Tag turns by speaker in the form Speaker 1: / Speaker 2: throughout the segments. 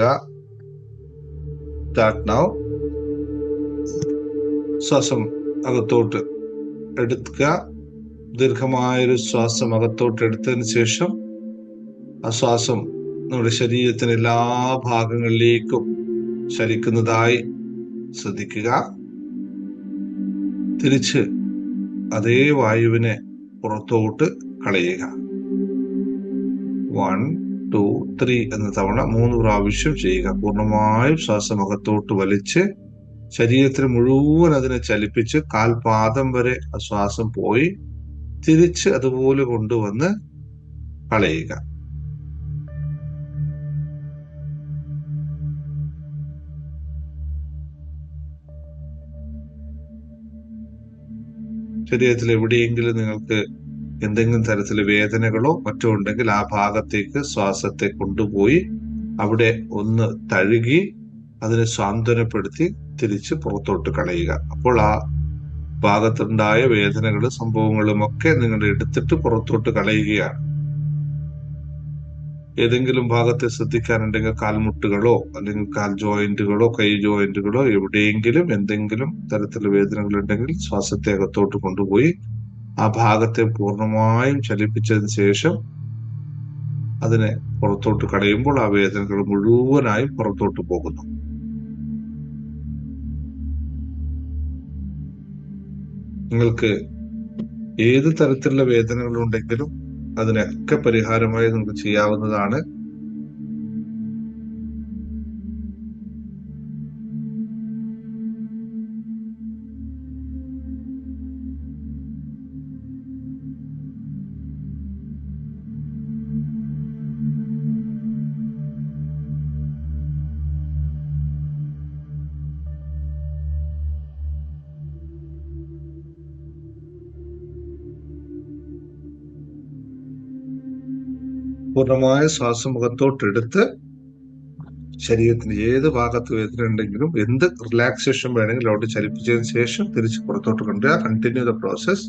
Speaker 1: ആക്കുക start now ശ്വാസം അകത്തോട്ട് എടുക്കുക. ദീർഘമായൊരു ശ്വാസം അകത്തോട്ട് എടുത്തതിന് ശേഷം ആ ശ്വാസം നമ്മുടെ ശരീരത്തിന് എല്ലാ ഭാഗങ്ങളിലേക്കും ശരിക്കുന്നതായി ശ്രദ്ധിക്കുക. തിരിച്ച് അതേ വായുവിനെ പുറത്തോട്ട് കളയുക. വൺ ത്രീ എന്ന തവണ മൂന്ന് പ്രാവശ്യം ചെയ്യുക. പൂർണമായും ശ്വാസം അകത്തോട്ട് വലിച്ച് ശരീരത്തിന് മുഴുവൻ അതിനെ ചലിപ്പിച്ച് കാൽപാദം വരെ ആ ശ്വാസം പോയി തിരിച്ച് അതുപോലെ കൊണ്ടുവന്ന് കളയുക. ശരീരത്തിൽ എവിടെയെങ്കിലും നിങ്ങൾക്ക് എന്തെങ്കിലും തരത്തിൽ വേദനകളോ മറ്റോ ഉണ്ടെങ്കിൽ ആ ഭാഗത്തേക്ക് ശ്വാസത്തെ കൊണ്ടുപോയി അവിടെ ഒന്ന് തഴുകി അതിനെ സാന്ത്വനപ്പെടുത്തി തിരിച്ച് പുറത്തോട്ട് കളയുക. അപ്പോൾ ആ ഭാഗത്തുണ്ടായ വേദനകളും സംഭവങ്ങളും ഒക്കെ നിങ്ങൾ എടുത്തിട്ട് പുറത്തോട്ട് കളയുകയാണ്. ഏതെങ്കിലും ഭാഗത്തെ ശ്രദ്ധിക്കാനുണ്ടെങ്കിൽ കാൽമുട്ടുകളോ അല്ലെങ്കിൽ കാൽ ജോയിന്റുകളോ കൈ ജോയിന്റുകളോ എവിടെയെങ്കിലും എന്തെങ്കിലും തരത്തിലുള്ള വേദനകൾ ഉണ്ടെങ്കിൽ ശ്വാസത്തെ അകത്തോട്ട് കൊണ്ടുപോയി ആ ഭാഗത്തെ പൂർണമായും ചലിപ്പിച്ചതിന് ശേഷം അതിനെ പുറത്തോട്ട് കടയുമ്പോൾ ആ വേദനകൾ മുഴുവനായും പുറത്തോട്ട് പോകുന്നു. നിങ്ങൾക്ക് ഏത് തരത്തിലുള്ള വേദനകളുണ്ടെങ്കിലും അതിനൊക്കെ പരിഹാരമായി നിങ്ങൾക്ക് ചെയ്യാവുന്നതാണ് പൂർണമായ ശ്വാസം മുഖത്തോട്ടെടുത്ത് ശരീരത്തിന് ഏത് ഭാഗത്ത് വേദന ഉണ്ടെങ്കിലും എന്ത് റിലാക്സേഷൻ വേണമെങ്കിലും അവിടെ ചലിപ്പിച്ചതിന് ശേഷം തിരിച്ച് പുറത്തോട്ട് കൊണ്ടുവരിക. കണ്ടിന്യൂ ദ പ്രോസസ്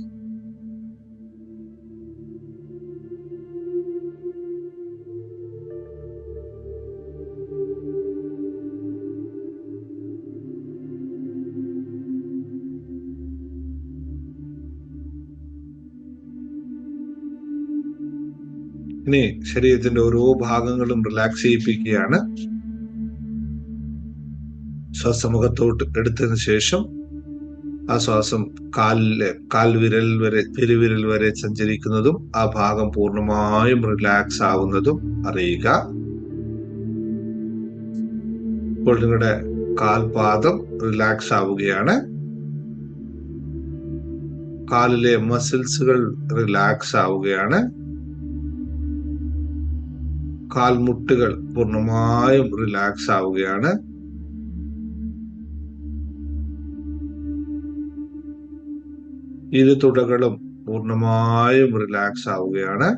Speaker 1: ഇനി ശരീരത്തിന്റെ ഓരോ ഭാഗങ്ങളും റിലാക്സ് ചെയ്യിപ്പിക്കുകയാണ്. ശ്വാസമുഖത്തോട്ട് എടുത്തതിന് ശേഷം ആ ശ്വാസം കാലിലെ കാൽവിരൽ വരെ പെരുവിരൽ വരെ സഞ്ചരിക്കുന്നതും ആ ഭാഗം പൂർണമായും റിലാക്സ് ആവുന്നതും അറിയുക. ഇപ്പോൾ നിങ്ങളുടെ കാൽപാദം റിലാക്സ് ആവുകയാണ്. കാലിലെ മസിൽസുകൾ റിലാക്സ് ആവുകയാണ്. കാൽമുട്ടുകൾ പൂർണമായും റിലാക്സ് ആവുകയാണ്. ഇരു തുടകളും പൂർണമായും റിലാക്സ് ആവുകയാണ്.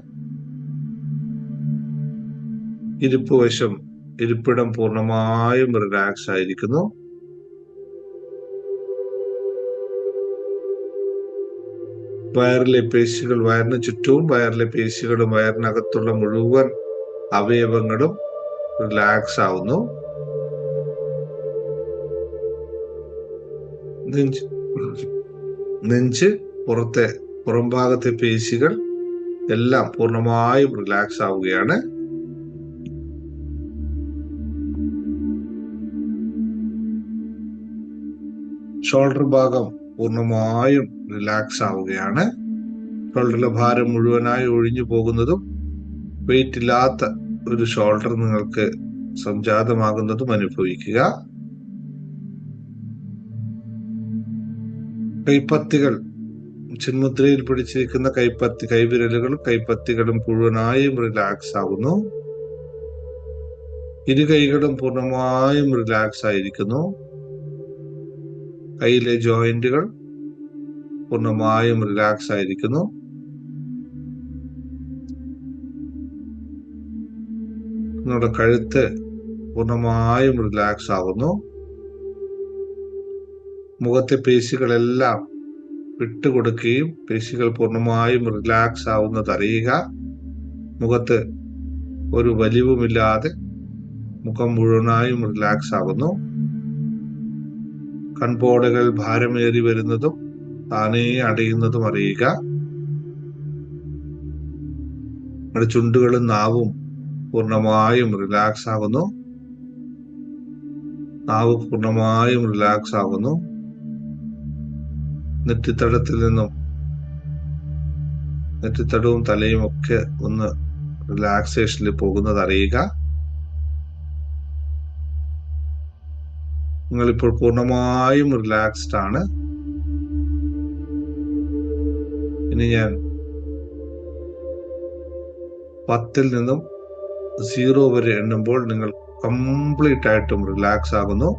Speaker 1: ഇരിപ്പ് വശം ഇരിപ്പിടം പൂർണമായും റിലാക്സ് ആയിരിക്കുന്നു. വയറിലെ പേശികൾ വയറിന് ചുറ്റും വയറിലെ പേശികളും വയറിനകത്തുള്ള മുഴുവൻ അവയവങ്ങളും റിലാക്സ് ആവുന്നു. നെഞ്ച് നെഞ്ച് പുറത്തെ പുറംഭാഗത്തെ പേശികൾ എല്ലാം പൂർണമായും റിലാക്സ് ആവുകയാണ്. ഷോൾഡർ ഭാഗം പൂർണമായും റിലാക്സ് ആവുകയാണ്. ഷോൾഡറിലെ ഭാരം മുഴുവനായി ഒഴിഞ്ഞു പോകുന്നതും വെയിറ്റ് ഇല്ലാത്ത ഒരു ഷോൾഡർ നിങ്ങൾക്ക് സംജാതമാകുന്നതും അനുഭവിക്കുക. കൈപ്പത്തികൾ ചിന്മുദ്രയിൽ പിടിച്ചിരിക്കുന്ന കൈപ്പത്തി കൈവിരലുകളും കൈപ്പത്തികളും മുഴുവനായും റിലാക്സ് ആകുന്നു ഇരു കൈകളും പൂർണമായും റിലാക്സ് ആയിരിക്കുന്നു. കയ്യിലെ ജോയിന്റുകൾ പൂർണമായും റിലാക്സ് ആയിരിക്കുന്നു. നിങ്ങളുടെ കഴുത്ത് പൂർണമായും റിലാക്സ് ആകുന്നു മുഖത്തെ പേശികളെല്ലാം വിട്ടുകൊടുക്കുകയും പേശികൾ പൂർണമായും റിലാക്സ് ആവുന്നത് അറിയുക. മുഖത്ത് ഒരു വലിവുമില്ലാതെ മുഖം മുഴുവനായും റിലാക്സ് ആകുന്നു കൺപോടകൾ ഭാരമേറി വരുന്നതും താനേ അടയുന്നതും അറിയുക. നിങ്ങളുടെ ചുണ്ടുകളും നാവും പൂർണമായും റിലാക്സ് ആകുന്നു. നാവ് പൂർണമായും റിലാക്സ് ആകുന്നു. നെറ്റിത്തടത്തിൽ നിന്നും നെറ്റിത്തടവും തലയും ഒക്കെ ഒന്ന് റിലാക്സേഷനിൽ പോകുന്നത് അറിയുക. നിങ്ങളിപ്പോൾ പൂർണമായും റിലാക്സ്ഡ് ആണ്. ഇനി ഞാൻ പത്തിൽ നിന്നും സീറോ വരെ എണ്ണുമ്പോൾ നിങ്ങൾ കംപ്ലീറ്റ് ആയിട്ടും റിലാക്സ് ആകുന്നു.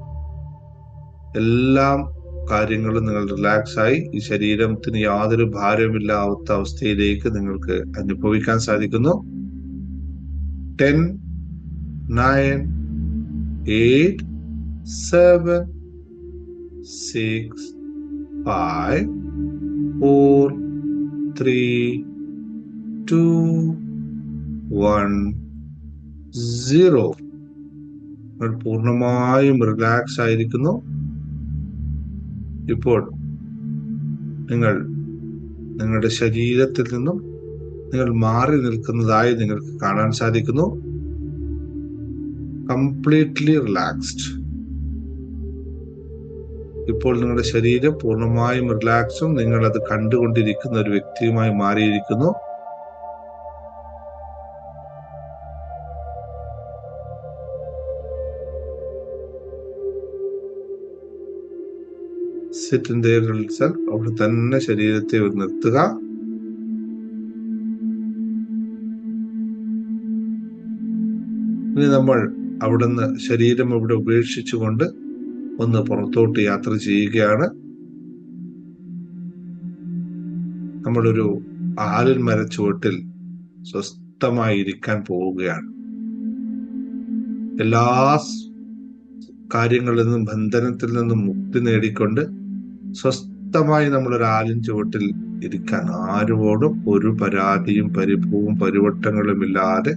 Speaker 1: എല്ലാം കാര്യങ്ങളും നിങ്ങൾ റിലാക്സ് ആയി. ഈ ശരീരത്തിന് യാതൊരു ഭാരമില്ലാത്ത അവസ്ഥയിലേക്ക് നിങ്ങൾക്ക് അനുഭവിക്കാൻ സാധിക്കുന്നു. Ten nine eight seven six five four three two one. Zero നിങ്ങൾ പൂർണമായും റിലാക്സ് ആയിരിക്കുന്നു. ഇപ്പോൾ നിങ്ങൾ നിങ്ങളുടെ ശരീരത്തിൽ നിന്നും നിങ്ങൾ മാറി നിൽക്കുന്നതായി നിങ്ങൾക്ക് കാണാൻ സാധിക്കുന്നു. കംപ്ലീറ്റ്ലി റിലാക്സ്ഡ് ഇപ്പോൾ നിങ്ങളുടെ ശരീരം പൂർണമായും റിലാക്സും നിങ്ങൾ അത് കണ്ടുകൊണ്ടിരിക്കുന്ന ഒരു വ്യക്തിയുമായി മാറിയിരിക്കുന്നു. സിറ്റ് ഇൻ അവിടെ തന്നെ ശരീരത്തെ നിർത്തുക. ഇനി നമ്മൾ അവിടുന്ന് ശരീരം ഇവിടെ ഉപേക്ഷിച്ചുകൊണ്ട് ഒന്ന് പുറത്തോട്ട് യാത്ര ചെയ്യുകയാണ്. നമ്മളൊരു ആലിൻ മരച്ചുവട്ടിൽ സ്വസ്ഥമായിരിക്കാൻ പോവുകയാണ്. എല്ലാ കാര്യങ്ങളിൽ നിന്നും ബന്ധനത്തിൽ നിന്നും മുക്തി നേടിക്കൊണ്ട് സ്വസ്ഥമായി നമ്മളൊരു ആലിൻ ചുവട്ടിൽ ഇരിക്കാൻ ആരോടും ഒരു പരാതിയും പരിഭവവും പരിവട്ടങ്ങളും ഇല്ലാതെ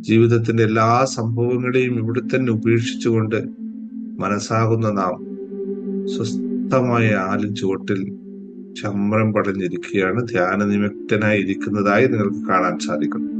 Speaker 1: ജീവിതത്തിന്റെ എല്ലാ സംഭവങ്ങളെയും ഇവിടെ തന്നെ ഉപേക്ഷിച്ചുകൊണ്ട് മനസ്സാകുന്ന നാം സ്വസ്ഥമായ ആലിൻ ചുവട്ടിൽ ചമ്രം പടഞ്ഞിരിക്കുകയാണ്. ധ്യാന നിമഗ്നായി ഇരിക്കുന്നതായി നിങ്ങൾക്ക് കാണാൻ സാധിക്കും.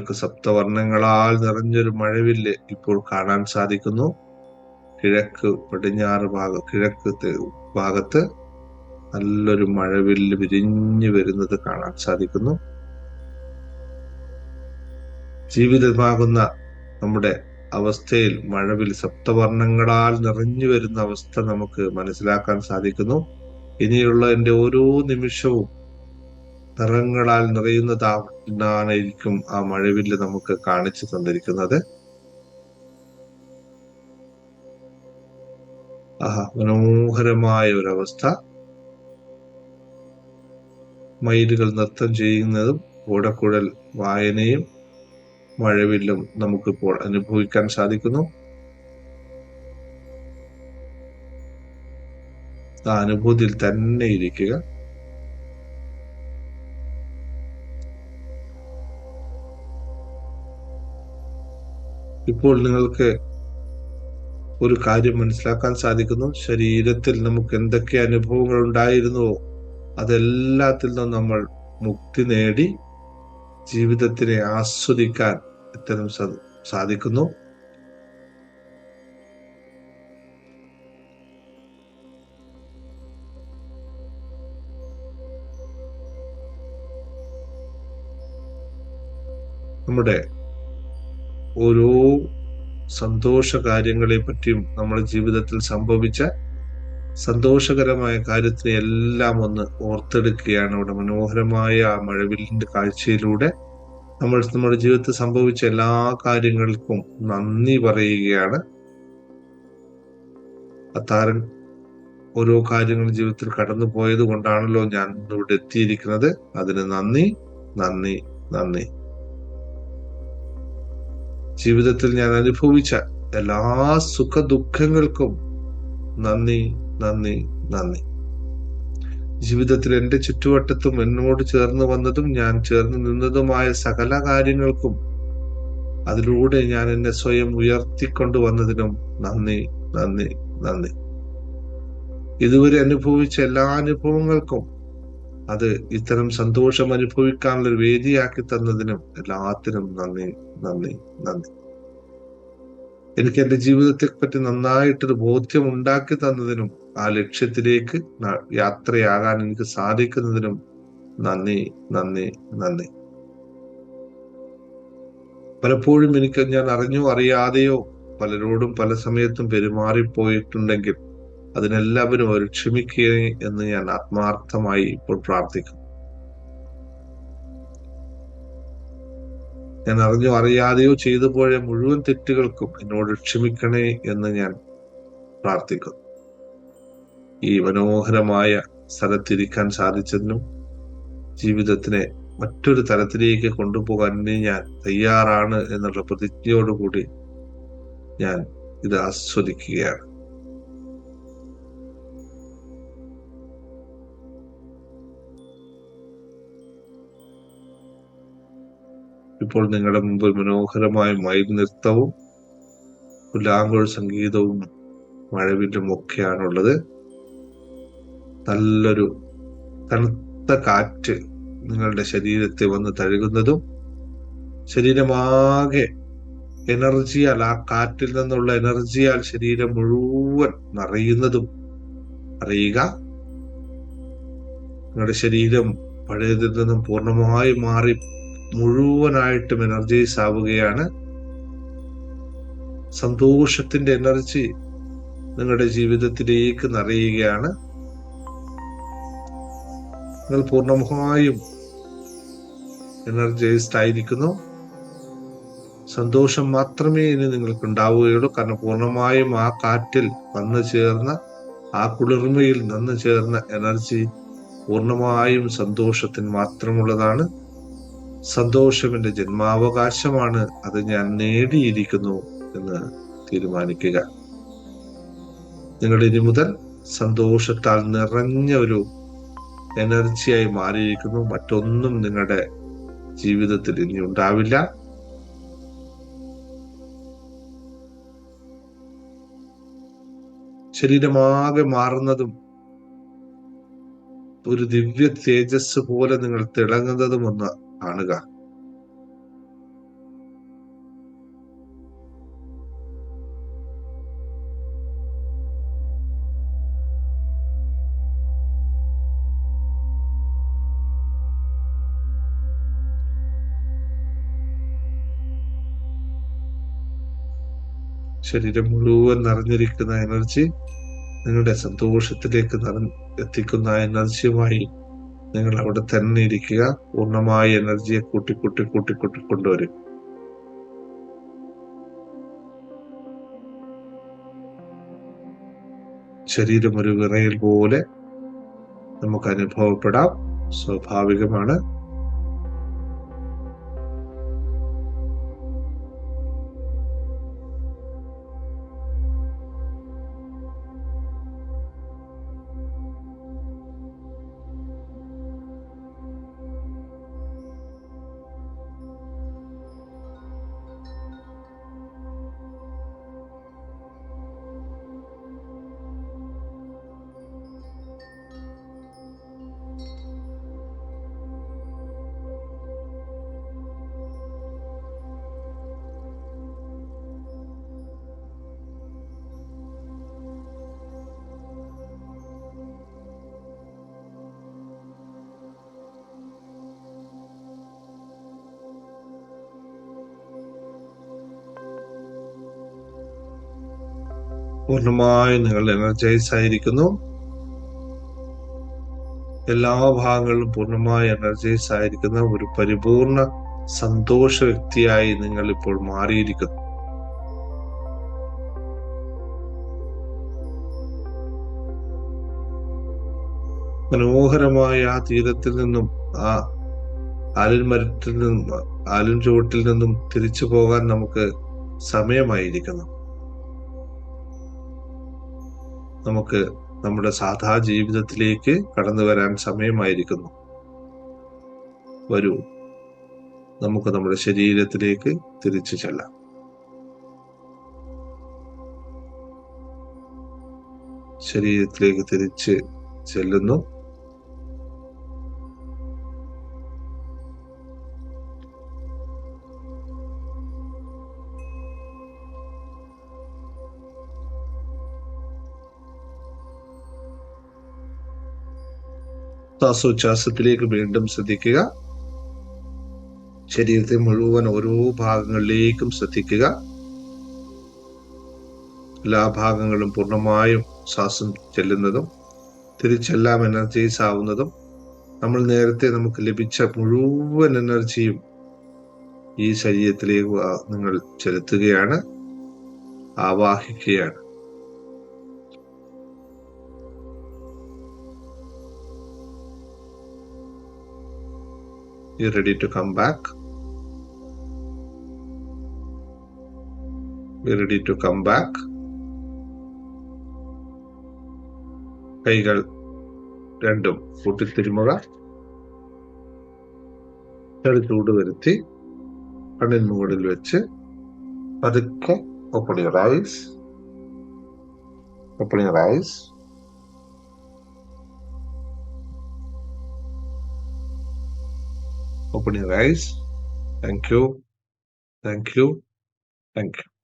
Speaker 1: നിങ്ങൾക്ക് സപ്തവർണങ്ങളാൽ നിറഞ്ഞൊരു മഴവില്ല് ഇപ്പോൾ കാണാൻ സാധിക്കുന്നു. കിഴക്ക് പടിഞ്ഞാറ് ഭാഗം കിഴക്ക് ഭാഗത്ത് നല്ലൊരു മഴവില്ല് വിരിഞ്ഞു വരുന്നത് കാണാൻ സാധിക്കുന്നു. ജീവിതമാകുന്ന നമ്മുടെ അവസ്ഥയിൽ മഴവിൽ സപ്തവർണങ്ങളാൽ നിറഞ്ഞു വരുന്ന അവസ്ഥ നമുക്ക് മനസ്സിലാക്കാൻ സാധിക്കുന്നു. ഇനിയുള്ള എന്റെ ഓരോ നിമിഷവും നിറങ്ങളാൽ നിറയുന്നതായിരിക്കും ആ മഴവില്ല് നമുക്ക് കാണിച്ചു തന്നിരിക്കുന്നത്. ആഹാ മനോഹരമായ ഒരവസ്ഥ. മയിലുകൾ നൃത്തം ചെയ്യുന്നതും ഓടക്കുഴൽ വായനയും മഴവില്ലും നമുക്കിപ്പോൾ അനുഭവിക്കാൻ സാധിക്കുന്നു. ആ അനുഭൂതിയിൽ തന്നെ ഇരിക്കുക. ഇപ്പോൾ നിങ്ങൾക്ക് ഒരു കാര്യം മനസ്സിലാക്കാൻ സാധിക്കുന്നു. ശരീരത്തിൽ നമുക്ക് എന്തൊക്കെ അനുഭവങ്ങൾ ഉണ്ടായിരുന്നുവോ അതെല്ലാത്തിൽ നിന്നും നമ്മൾ മുക്തി നേടി ജീവിതത്തിനെ ആസ്വദിക്കാൻ ഇത്തരം സാധിക്കുന്നു. നമ്മുടെ ഓരോ സന്തോഷ കാര്യങ്ങളെ പറ്റിയും നമ്മുടെ ജീവിതത്തിൽ സംഭവിച്ച സന്തോഷകരമായ കാര്യത്തിനെ എല്ലാം ഒന്ന് ഓർത്തെടുക്കുകയാണ് അവിടെ മനോഹരമായ ആ മഴവില്ലിന്റെ കാഴ്ചയിലൂടെ. നമ്മൾ നമ്മുടെ ജീവിതത്തിൽ സംഭവിച്ച എല്ലാ കാര്യങ്ങൾക്കും നന്ദി പറയുകയാണ്. അത്താരൻ ഓരോ കാര്യങ്ങൾ ജീവിതത്തിൽ കടന്നു പോയത് കൊണ്ടാണല്ലോ ഞാൻ ഇവിടെ എത്തിയിരിക്കുന്നത്. അതിന് നന്ദി നന്ദി നന്ദി. ജീവിതത്തിൽ ഞാൻ അനുഭവിച്ച എല്ലാ സുഖ ദുഃഖങ്ങൾക്കും നന്ദി നന്ദി നന്ദി. ജീവിതത്തിൽ എന്റെ ചുറ്റുവട്ടത്തും എന്നോട് ചേർന്ന് വന്നതും ഞാൻ ചേർന്ന് നിന്നതുമായ സകല കാര്യങ്ങൾക്കും അതിലൂടെ ഞാൻ എന്നെ സ്വയം ഉയർത്തിക്കൊണ്ടുവന്നതിനും നന്ദി നന്ദി നന്ദി. ഇതുവരെ അനുഭവിച്ച എല്ലാ അനുഭവങ്ങൾക്കും അത് ഇത്തരം സന്തോഷം അനുഭവിക്കാനുള്ള ഒരു വേദിയാക്കി തന്നതിനും എല്ലാത്തിനും നന്ദി നന്ദി നന്ദി. എനിക്ക് എന്റെ ജീവിതത്തെ പറ്റി നന്നായിട്ടൊരു ബോധ്യം ഉണ്ടാക്കി തന്നതിനും ആ ലക്ഷ്യത്തിലേക്ക് യാത്രയാകാൻ എനിക്ക് സാധിക്കുന്നതിനും നന്ദി നന്ദി നന്ദി. പലപ്പോഴും എനിക്ക് ഞാൻ അറിഞ്ഞോ അറിയാതെയോ പലരോടും പല സമയത്തും പെരുമാറിപ്പോയിട്ടുണ്ടെങ്കിൽ അതിനെല്ലാവരും അവർ ക്ഷമിക്കുക എന്ന് ഞാൻ ആത്മാർത്ഥമായി ഇപ്പോൾ പ്രാർത്ഥിക്കും ഞാൻ അറിഞ്ഞോ അറിയാതെയോ ചെയ്തു പോയ മുഴുവൻ തെറ്റുകൾക്കും എന്നോട് ക്ഷമിക്കണേ എന്ന് ഞാൻ പ്രാർത്ഥിക്കുന്നു. ഈ മനോഹരമായ സ്ഥലത്തിരിക്കാൻ സാധിച്ചതിനും ജീവിതത്തിനെ മറ്റൊരു തലത്തിലേക്ക് കൊണ്ടുപോകാൻ ഇനി ഞാൻ തയ്യാറാണ് എന്നുള്ള പ്രതിജ്ഞയോടുകൂടി ഞാൻ ഇത് ആസ്വദിക്കുകയാണ്. ഇപ്പോൾ നിങ്ങളുടെ മുമ്പിൽ മനോഹരമായ മയിൽ നൃത്തവും പുലാങ്കുഴ സംഗീതവും മഴവില്ലും ഒക്കെയാണുള്ളത്. നല്ലൊരു തണുത്ത കാറ്റ് നിങ്ങളുടെ ശരീരത്തെ വന്ന് തഴുകുന്നതും ശരീരമാകെ എനർജിയാൽ ആ കാറ്റിൽ നിന്നുള്ള എനർജിയാൽ ശരീരം മുഴുവൻ നിറയുന്നതും അറിയുക. നിങ്ങളുടെ ശരീരം പഴയതിൽ നിന്നും പൂർണമായി മാറി മുഴുവനായിട്ടും എനർജൈസ് ആവുകയാണ് സന്തോഷത്തിന്റെ എനർജി നിങ്ങളുടെ ജീവിതത്തിലേക്ക് നിറയുകയാണ്. നിങ്ങൾ പൂർണമായും എനർജൈസ്ഡ് ആയിരിക്കുന്നു. സന്തോഷം മാത്രമേ ഇനി നിങ്ങൾക്ക് ഉണ്ടാവുകയുള്ളൂ കാരണം പൂർണമായും ആ കാറ്റിൽ വന്നു ചേർന്ന ആ കുളിർമയിൽ നിന്ന് ചേർന്ന എനർജി പൂർണമായും സന്തോഷത്തിന് മാത്രമുള്ളതാണ്. സന്തോഷം എന്റെ ജന്മാവകാശമാണ്. അത് ഞാൻ നേടിയിരിക്കുന്നു എന്ന് തീരുമാനിക്കുക. നിങ്ങൾ ഇനി മുതൽ സന്തോഷത്താൽ നിറഞ്ഞ ഒരു എനർജിയായി മാറിയിരിക്കുന്നു. മറ്റൊന്നും നിങ്ങളുടെ ജീവിതത്തിൽ ഇനി ഉണ്ടാവില്ല. ശരീരമാകെ മാറുന്നതും ഒരു ദിവ്യ തേജസ് പോലെ നിങ്ങൾ തിളങ്ങുന്നതും ഒന്ന് കാണുക. ശരീരം മുഴുവൻ നിറഞ്ഞിരിക്കുന്ന എനർജി നിങ്ങളുടെ സന്തോഷത്തിലേക്ക് എത്തിക്കുന്ന എനർജിയുമായി നിങ്ങൾ അവിടെ തന്നെ ഇരിക്കുക. പൂർണമായ എനർജിയെ കൂട്ടി കൂട്ടി കൂട്ടി കൂട്ടി കൊണ്ടുവരും. ശരീരം ഒരു വിറയിൽ പോലെ നമുക്ക് അനുഭവപ്പെടാം. സ്വാഭാവികമാണ്. പൂർണമായും നിങ്ങൾ എനർജൈസ് ആയിരിക്കുന്നു എല്ലാ ഭാഗങ്ങളിലും പൂർണമായി എനർജൈസ് ആയിരിക്കുന്ന ഒരു പരിപൂർണ സന്തോഷ വ്യക്തിയായി നിങ്ങൾ ഇപ്പോൾ മാറിയിരിക്കുന്നു. മനോഹരമായ ആ തീരത്തിൽ നിന്നും ആ ആലിൻ മരത്തിൽ നിന്നും ആലിൻ ചുവട്ടിൽ നിന്നും തിരിച്ചു പോകാൻ നമുക്ക് സമയമായിരിക്കുന്നു. നമുക്ക് നമ്മുടെ സാധാ ജീവിതത്തിലേക്ക് കടന്നു വരാൻ സമയമായിരിക്കുന്നു. വരൂ. നമുക്ക് നമ്മുടെ ശരീരത്തിലേക്ക് തിരിച്ചു ചെല്ലാം. ശരീരത്തിലേക്ക് തിരിച്ച് ചെല്ലുന്നു. ശ്വാസോച്ഛ്വാസത്തിലേക്ക് വീണ്ടും ശ്രദ്ധിക്കുക. ശരീരത്തെ മുഴുവൻ ഓരോ ഭാഗങ്ങളിലേക്കും ശ്രദ്ധിക്കുക. എല്ലാ ഭാഗങ്ങളും പൂർണമായും ശ്വാസം ചെല്ലുന്നതും തിരിച്ചെല്ലാം എനർജൈസ് ആവുന്നതും നമ്മൾ നേരത്തെ നമുക്ക് ലഭിച്ച മുഴുവൻ എനർജിയും ഈ ശരീരത്തിലേക്ക് നിങ്ങൾ ചെലുത്തുകയാണ് ആവാഹിക്കുകയാണ്. You ready to come back be ready to come back കൈകൾ രണ്ടും കൂട്ടിത്തിരുമുക ചെറു ചൂട് വരുത്തി കണ്ണിന് മുകളിൽ വെച്ച് പതുക്കെ open your eyes open your eyes open your eyes. Thank you. Thank you. Thank you